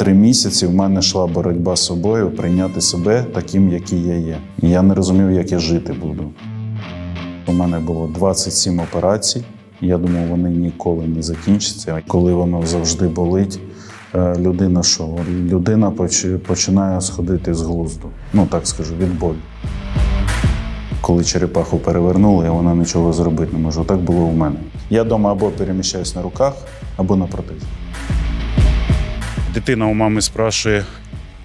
Три місяці в мене йшла боротьба з собою, прийняти себе таким, який я є. І я не розумів, як я жити буду. У мене було 27 операцій. Я думав, вони ніколи не закінчаться. Коли воно завжди болить, е, людина що? Людина починає сходити з глузду. Ну так скажу, від болі. Коли черепаху перевернули, вона нічого зробити не може. Так було у мене. Я вдома або переміщаюсь на руках, або на протезі. Дитина у мами спрашує,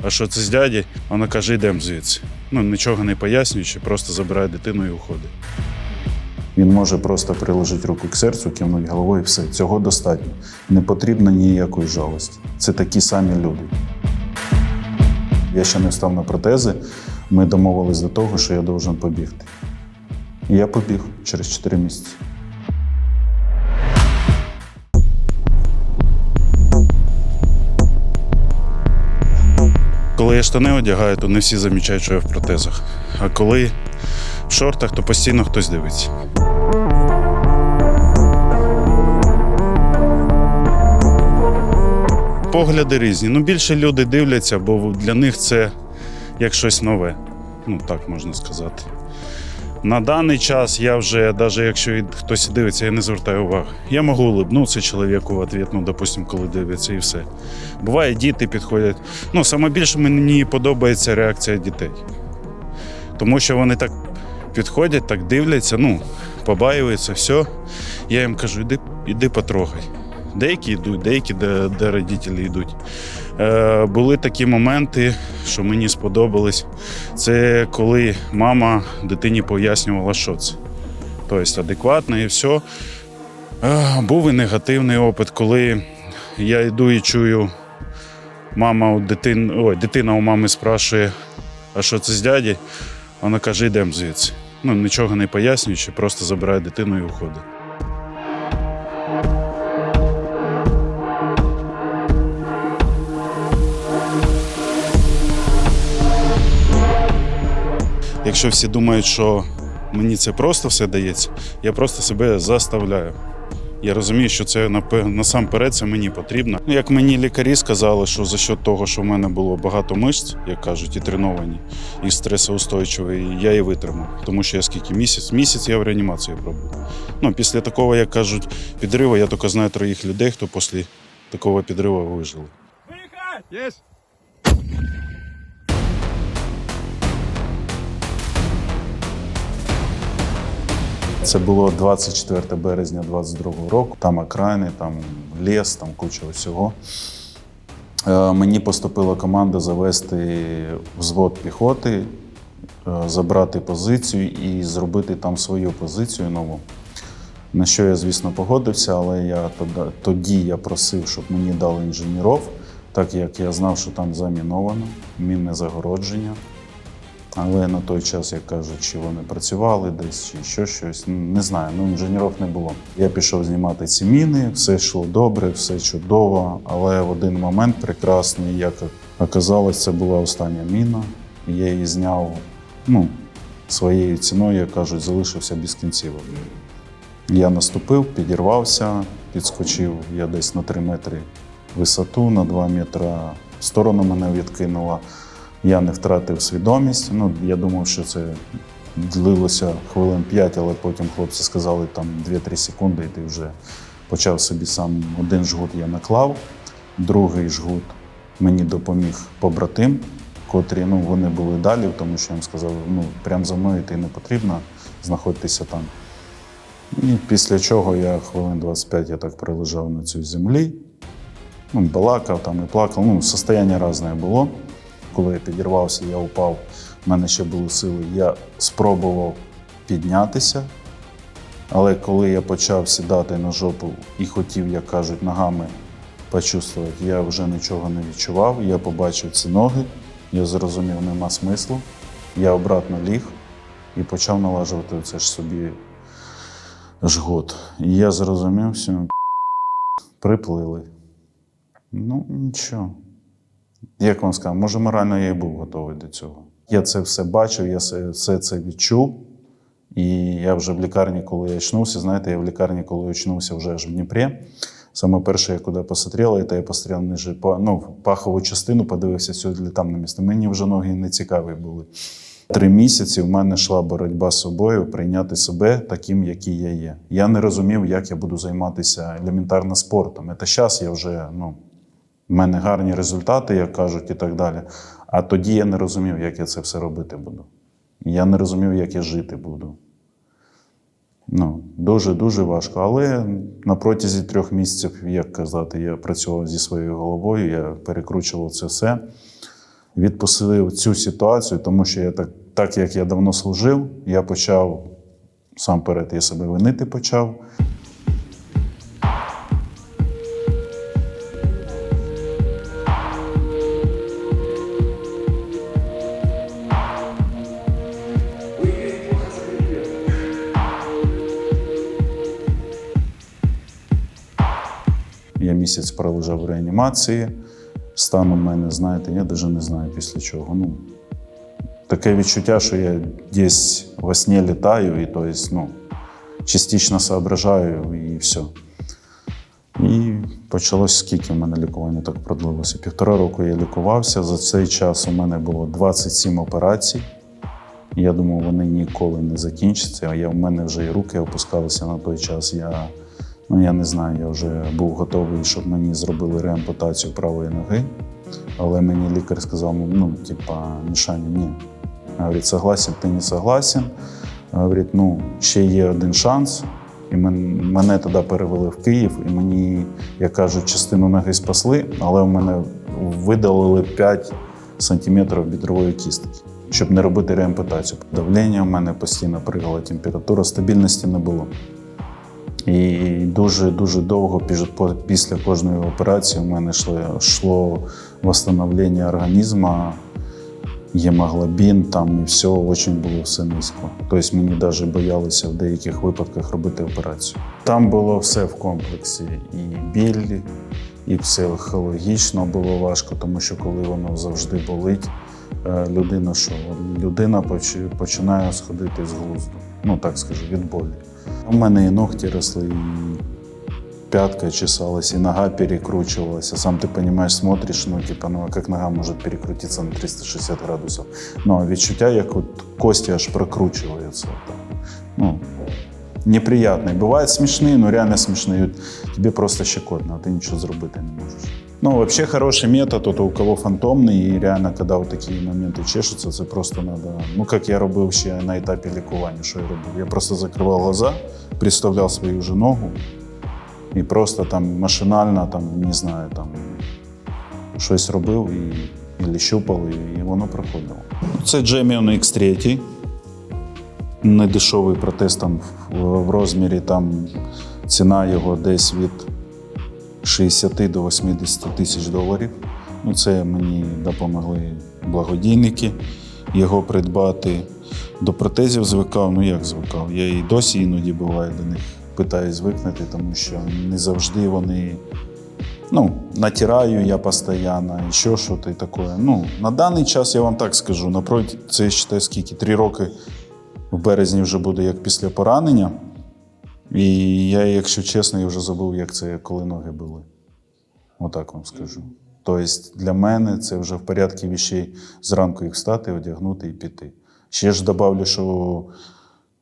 а що це з дяді? Вона каже, йдемо звідси. Ну, нічого не пояснюючи, просто забирає дитину і уходить. Він може просто приложити руку к серцю, кивнути головою і все. Цього достатньо. Не потрібно ніякої жалості. Це такі самі люди. Я ще не встав на протези. Ми домовились до того, що я должен побігти. І я побіг через 4 місяці. Коли я штани одягаю, то не всі замічають, що я в протезах. А коли в шортах, то постійно хтось дивиться. Погляди різні. Ну, більше люди дивляться, бо для них це як щось нове. Ну, так можна сказати. На даний час я вже, навіть якщо хтось дивиться, я не звертаю уваги. Я можу улибнутися чоловіку в ответ, ну, допустим, коли дивиться, і все. Буває, діти підходять. Ну, саме більше мені подобається реакція дітей. Тому що вони так підходять, так дивляться, ну, побаюються, все. Я їм кажу, іди, іди потрогай. Деякі йдуть, деякі, де, де родителі йдуть. Е, були такі моменти, що мені сподобались. Це коли мама дитині пояснювала, що це. Тобто адекватно і все. Е, був і негативний опит, коли я йду і чую, мама у дитин... Ой, дитина у мами спрашує, а що це з дяді? Вона каже, йдемо звідси. Ну, нічого не пояснюючи, просто забирає дитину і уходить. Якщо всі думають, що мені це просто все дається, я просто себе заставляю. Я розумію, що це насамперед це мені потрібно. Ну, Як мені лікарі сказали, що за счет того, що в мене було багато мишць, як кажуть, і треновані, і стресоустойчиві, я і витримав. Тому що я скільки місяць, місяць я в реанімації пробув. Ну, після такого, як кажуть, підриву, я тільки знаю троїх людей, хто після такого підриву вижили. Есть. Це було 24 березня 22 року. Там окраїни, там ліс, там куча всього. Е, Мені поступила команда завести взвод піхоти, е, забрати позицію і зробити там свою позицію нову. На що я, звісно, погодився, але я тоді, тоді я просив, щоб мені дали інженерів, так як я знав, що там заміновано, мінне загородження. Але на той час, як кажуть, чи вони працювали десь, чи що щось, ну, не знаю, ну інженерів не було. Я пішов знімати ці міни, все йшло добре, все чудово, але в один момент прекрасний, як оказалось, це була остання міна. Я її зняв ну, своєю ціною, як кажуть, залишився без кінцівок. Я наступив, підірвався, підскочив я десь на 3 метри висоту, на 2 метри в сторону мене відкинула. Я не втратив свідомість. Ну, я думав, що це длилося хвилин 5, але потім хлопці сказали там 2-3 секунди, і ти вже почав собі сам один жгут я наклав, другий жгут мені допоміг побратим, котрі ну, вони були далі, тому що я їм сказав, ну, прямо за мною йти не потрібно, знаходьтеся там. І після чого я хвилин 25 я так прилежав на цій землі. Ну, балакав там і плакав. Ну, состояння різне було. Коли я підірвався, я упав, в мене ще були сили. Я спробував піднятися. Але коли я почав сідати на жопу і хотів, як кажуть, ногами почувствувати, я вже нічого не відчував. Я побачив ці ноги, я зрозумів, нема смислу. Я обратно ліг і почав налажувати це ж собі жгут. І я зрозумів, що приплили. Ну, нічого. Як вам сказав, може, морально я і був готовий до цього. Я це все бачив, я все, це відчув. І я вже в лікарні, коли я очнувся, знаєте, я в лікарні, коли очнувся вже аж в Дніпрі, Саме перше, я куди посмотрел, це я посмотрел ниже, ну, пахову частину, подивився сюди там на місце. Мені вже ноги не цікаві були. Три місяці в мене йшла боротьба з собою, прийняти себе таким, який я є. Я не розумів, як я буду займатися елементарно спортом. Це зараз я вже, ну, в мене гарні результати, як кажуть, і так далі. А тоді я не розумів, як я це все робити буду. Я не розумів, як я жити буду. Ну, дуже-дуже важко. Але на протязі трьох місяців, як казати, я працював зі своєю головою, я перекручував це все, відпустив цю ситуацію, тому що я так, так як я давно служив, я почав сам перед я себе винити почав. Місяць пролежав в реанімації. Стан у мене, знаєте, я навіть не знаю після чого. Ну, таке відчуття, що я десь во сні літаю, і то есть, ну, частично соображаю і все. І почалось скільки в мене лікування так продлилося. Півтора року я лікувався. За цей час у мене було 27 операцій. Я думав, вони ніколи не закінчаться. Я, у мене вже і руки опускалися на той час. Я, ну, я не знаю, я вже був готовий, щоб мені зробили реампутацію правої ноги. Але мені лікар сказав, ну, типа, Мішаня, ні. Говорить, согласен, ти не согласен. Говорить, ну, ще є один шанс. І мен- мене тоді перевели в Київ, і мені, як кажуть, частину ноги спасли, але в мене видалили 5 сантиметрів бідрової кістки, щоб не робити реампутацію. Давлення в мене постійно пригала, температура, стабільності не було. І дуже дуже довго після кожної операції у мене йшло, йшло восстановлення організму, гемоглобін, там і все, дуже було все низько. Тобто мені навіть боялися в деяких випадках робити операцію. Там було все в комплексі: і біль, і психологічно було важко, тому що коли воно завжди болить, е, людина що? Людина поч- починає сходити з глузду. Ну так скажу, від болі. У мене і ногті росли, і пятка чесалась, и нога перекручивалась. А сам ты понимаешь, смотришь, ну, типа, ну, а как нога может перекрутиться на 360 градусов? Ну, а відчуття, як от кості аж прокручиваются. Так. Ну, неприятный. Бывает смешные, но реально смешные. Тебе просто щекотно, а ты ничего зробити не можешь. Ну, вообще хороший метод, вот у кого фантомний, і реально, коли вот такі моменти чешуться, це просто надо. Ну, як я робив ще на етапі лікування, що я робив? Я просто закривав глаза, представляв свою вже ногу, і просто там машинально, там, не знаю, там щось робив і, і щупав, і, і воно проходило. Це Jamion X3. Недешевий протез там в, в розмірі, там ціна його десь від 60 до 80 тисяч доларів. Ну, це мені допомогли благодійники його придбати. До протезів звикав, ну як звикав. Я і досі іноді буває до них питаюсь звикнути, тому що не завжди вони. Ну, натираю я постійно, і що що то таке. Ну, на даний час я вам так скажу, напроти, це я вважаю, скільки три роки в березні вже буде як після поранення. І я, якщо чесно, я вже забув, як це коли ноги були. Отак вам скажу. Тобто для мене це вже в порядку вещей зранку їх встати, одягнути і піти. Ще ж добавлю, що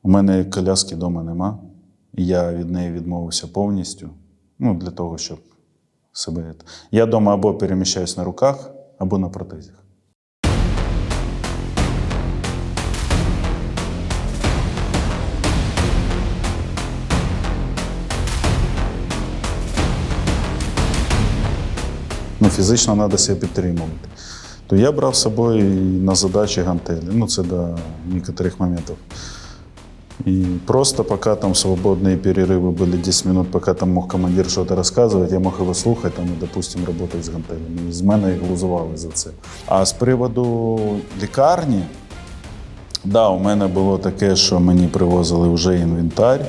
у мене коляски вдома нема. І я від неї відмовився повністю. Ну, для того, щоб себе. Я вдома або переміщаюсь на руках, або на протезах. Ну, фізично треба себе підтримувати. То я брав з собою і на задачі гантелі. Ну, це до некоторих моментів. И просто пока там свободные перерывы были 10 минут, пока там мог командир что-то рассказывать, я мог його слухати там, і, допустим, работать з гантелями. І з мене їх глузували за це. А з приводу лікарні, да, у мене було таке, що мені привозили вже інвентар,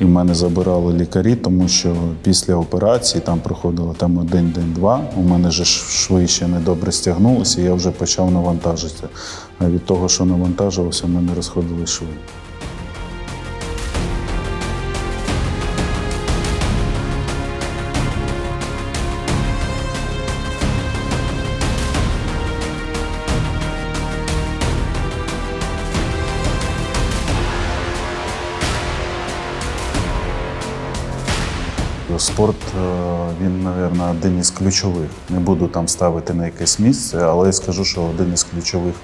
і в мене забирали лікарі, тому що після операції там проходило там один день, два. У мене же ж шви ще недобре стягнулися, і я вже почав навантажитися. А від того, що навантажувався, в мене розходили шви. Він, мабуть, один із ключових. Не буду там ставити на якесь місце, але я скажу, що один із ключових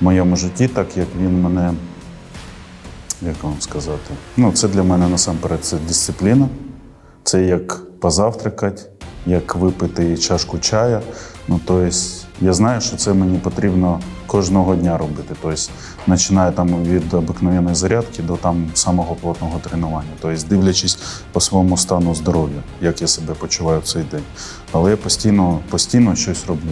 в моєму житті, так як він мене, як вам сказати, ну це для мене насамперед це дисципліна. Це як позавтракати, як випити чашку чая. Ну, тобто, я знаю, що це мені потрібно кожного дня робити. Тобто, починає там від обикновеної зарядки до там самого плотного тренування. Тобто, дивлячись по своєму стану здоров'я, як я себе почуваю в цей день. Але я постійно, постійно щось роблю.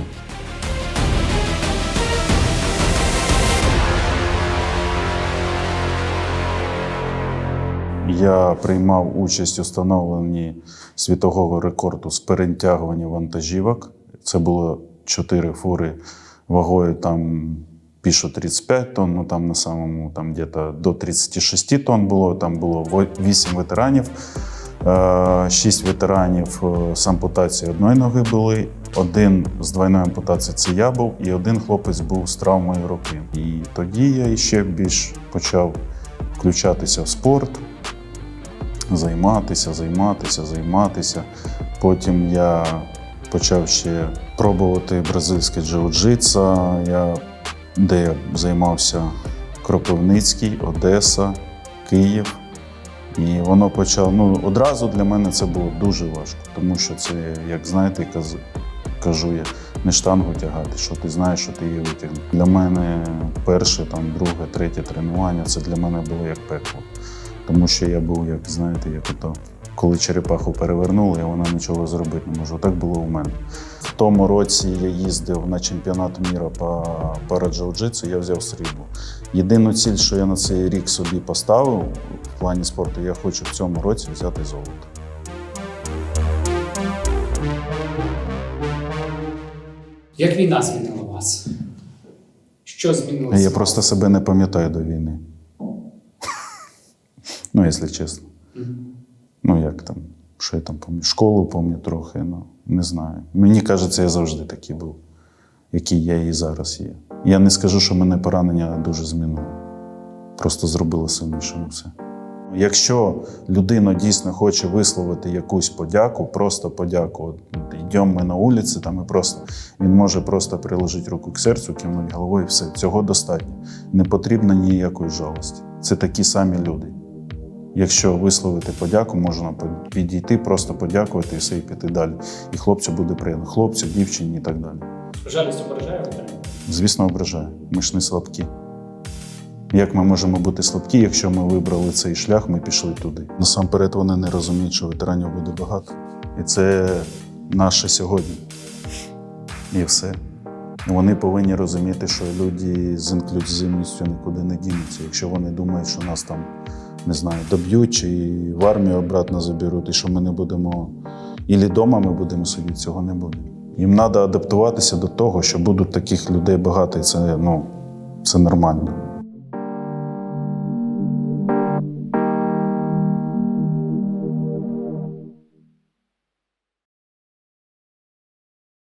Я приймав участь у встановленні світового рекорду з перетягування вантажівок. Це було чотири фури вагою там пішу 35 тонн, ну там на самому там где-то до 36 тонн було. Там було 8 ветеранів, 6 ветеранів е, з ампутацією одної ноги були. Один з двойною ампутацією це я був, і один хлопець був з травмою руки. І тоді я ще більш почав включатися в спорт займатися, займатися, займатися. Потім я почав ще пробувати бразильське джиу-джитсу, я, де займався Кропивницький, Одеса, Київ. І воно почало. Ну, одразу для мене це було дуже важко, тому що це, як знаєте, кажу я, не штангу тягати, що ти знаєш, що ти її витягнеш. Для мене перше, там, друге, третє тренування це для мене було як пекло. Тому що я був, як знаєте, як ото, коли черепаху перевернули, вона нічого зробити не може. Так було у мене. В тому році я їздив на чемпіонат міра по параджиу-джитсу, я взяв срібло. Єдину ціль, що я на цей рік собі поставив в плані спорту, я хочу в цьому році взяти золото. Як війна змінила вас? Що змінилося? Я просто себе не пам'ятаю до війни. ну, якщо чесно. Там, що я там пам'ятаю? Школу пам'ятаю трохи, ну не знаю. Мені кажеться, я завжди такий був, який я і зараз є. Я не скажу, що мене поранення дуже змінило. Просто зробило сильнішим все. Якщо людина дійсно хоче висловити якусь подяку, просто подяку, йдемо ми на вулиці, там і просто він може просто приложити руку к серцю, кивнути головою, і все. Цього достатньо. Не потрібно ніякої жалості. Це такі самі люди. Якщо висловити подяку, можна підійти, просто подякувати і все і піти далі. І хлопцю буде приємно. Хлопцю, дівчині і так далі. Жалість ображає ветеранів? Звісно, ображає. Ми ж не слабкі. Як ми можемо бути слабкі, якщо ми вибрали цей шлях, ми пішли туди. Насамперед вони не розуміють, що ветеранів буде багато. І це наше сьогодні. І все. Вони повинні розуміти, що люди з інклюзивністю нікуди не дінуться. Якщо вони думають, що нас там не знаю, доб'ють чи в армію обратно заберуть, і що ми не будемо, ілі вдома ми будемо сидіти, цього не буде. Їм треба адаптуватися до того, що будуть таких людей багато, і це, ну, це нормально.